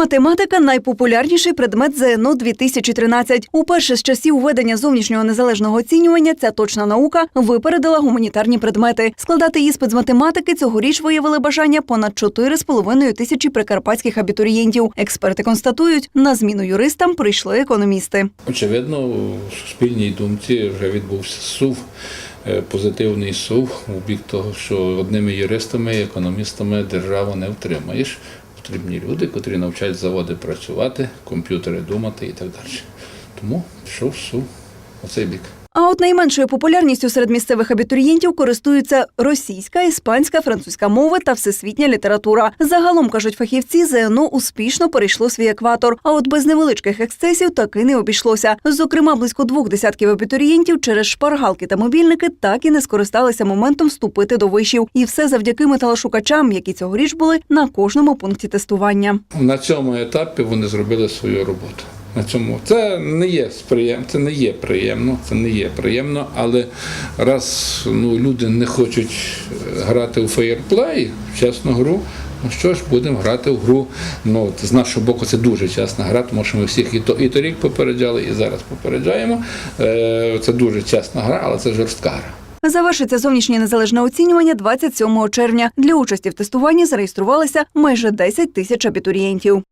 Математика найпопулярніший предмет ЗНО 2013. Уперше з часів введення зовнішнього незалежного оцінювання ця точна наука випередила гуманітарні предмети. Складати іспит з математики цьогоріч виявили бажання понад 4,5 тисячі прикарпатських абітурієнтів. Експерти констатують, на зміну юристам прийшли економісти. Очевидно, у суспільній думці вже відбувся сув, е, позитивний сув у бік того, що одними юристами, економістами державу не втримаєш. Потрібні люди, котрі навчають заводи працювати, комп'ютери думати і так далі. Тому пішов в у цей бік. А от найменшою популярністю серед місцевих абітурієнтів користуються російська, іспанська, французька мови та всесвітня література. Загалом кажуть фахівці, ЗНО успішно перейшло свій екватор. А от без невеличких ексцесів таки не обійшлося. Зокрема, близько двох десятків абітурієнтів через шпаргалки та мобільники так і не скористалися моментом вступити до вишів. І все завдяки металошукачам, які цьогоріч були на кожному пункті тестування. На цьому етапі вони зробили свою роботу. На цьому це не є сприєм, це не є приємно, це не є приємно, але раз ну, люди не хочуть е, грати у феєрплей, в чесну гру. Ну що ж, будемо грати в гру. Ну, з нашого боку, це дуже чесна гра, тому що ми всіх і, то, і торік попереджали, і зараз попереджаємо. Е, Це дуже чесна гра, але це жорстка гра. Завершиться зовнішнє незалежне оцінювання 27 червня. Для участі в тестуванні зареєструвалися майже 10 тисяч абітурієнтів.